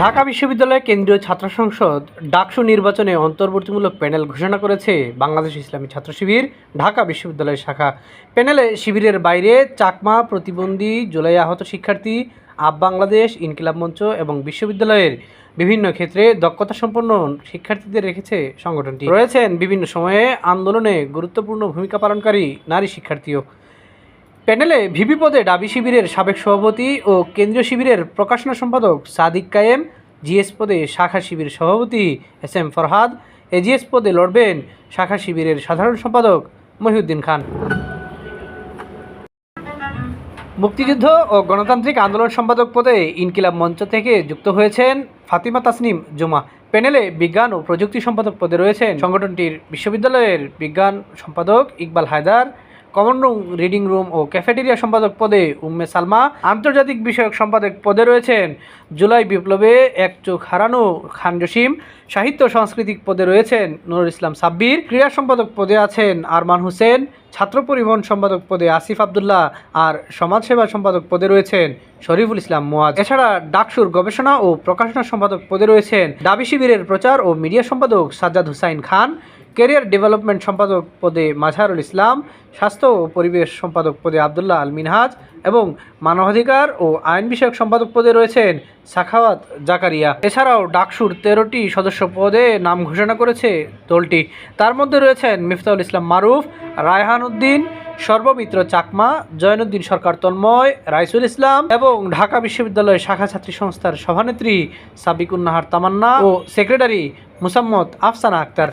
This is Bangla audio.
ঢাকা বিশ্ববিদ্যালয় কেন্দ্রীয় ছাত্র সংসদ ডাকসু নির্বাচনে অন্তর্বর্তীমূলক প্যানেল ঘোষণা করেছে বাংলাদেশ ইসলামী ছাত্র শিবির ঢাকা বিশ্ববিদ্যালয় শাখা। প্যানেলে শিবিরের বাইরে চাকমা, প্রতিবন্ধী, জুলাই আহত শিক্ষার্থী, আপ বাংলাদেশ, ইনকিলাব মঞ্চ এবং বিশ্ববিদ্যালয়ের বিভিন্ন ক্ষেত্রে দক্ষতা সম্পন্ন শিক্ষার্থীদের রেখেছে সংগঠনটি। রয়েছেন বিভিন্ন সময়ে আন্দোলনে গুরুত্বপূর্ণ ভূমিকা পালনকারী নারী শিক্ষার্থীও। প্যানেলে ভিপি পদে ডাবি শিবিরের সাবেক সভাপতি ও কেন্দ্রীয় শিবিরের প্রকাশনা সম্পাদক সাদিক কায়েম, জিএস পদে শাখা শিবির সভাপতি এস এম ফরহাদ, এজিএস পদে লড়বেন শাখা শিবিরের সাধারণ সম্পাদক মহিউদ্দিন খান। মুক্তিযুদ্ধ ও গণতান্ত্রিক আন্দোলন সম্পাদক পদে ইনকিলাব মঞ্চ থেকে যুক্ত হয়েছেন ফাতিমা তাসনিম জুমা। প্যানেলে বিজ্ঞান ও প্রযুক্তি সম্পাদক পদে রয়েছেন সংগঠনটির বিশ্ববিদ্যালয়ের বিজ্ঞান সম্পাদক Iqbal Haider common room reading room ও ক্যাফেটেরিয়া সম্পাদক পদে উম্মে সালমা। আন্তর্জাতিক বিষয়ক সম্পাদক পদে রয়েছেন জুলাই বিপ্লবে এক চোখ হারানো খান জসিম। সাহিত্য সাংস্কৃতিক পদে রয়েছেন নুরুল ইসলাম সাব্বির। ক্রীড়া সম্পাদক পদে আছেন আরমান হোসেন। ছাত্র পরিবহন সম্পাদক পদে আসিফ আবদুল্লাহ আর সমাজসেবা সম্পাদক পদে রয়েছেন শরীফুল ইসলাম মুয়াজ এছাড়া ডাকসুর গবেষণা ও প্রকাশনা সম্পাদক পদে রয়েছেন দাবি শিবিরের প্রচার ও মিডিয়া সম্পাদক সাজ্জাদ হুসাইন খান কেরিয়ার ডেভেলপমেন্ট সম্পাদক পদে মাঝারুল ইসলাম, স্বাস্থ্য ও পরিবেশ সম্পাদক পদে আবদুল্লাহ আল মিনহাজ এবং মানবাধিকার ও আইন বিষয়ক সম্পাদক পদে রয়েছেন সাখাওয়াত জাকারিয়া। এছাড়াও ডাকসুর তেরোটি সদস্য পদে নাম ঘোষণা করেছে দলটি। তার মধ্যে রয়েছেন মিফতাউল ইসলাম মারুফ রায়হান উদ্দিন সর্বমিত্র চাকমা, জয়নুদ্দিন সরকার তন্ময়, রাইসুল ইসলাম এবং ঢাকা বিশ্ববিদ্যালয় শাখা ছাত্রী সংস্থার সভানেত্রী সাবিকুন্নাহার তামান্না ও সেক্রেটারি মুসাম্মদ আফসানা আক্তার।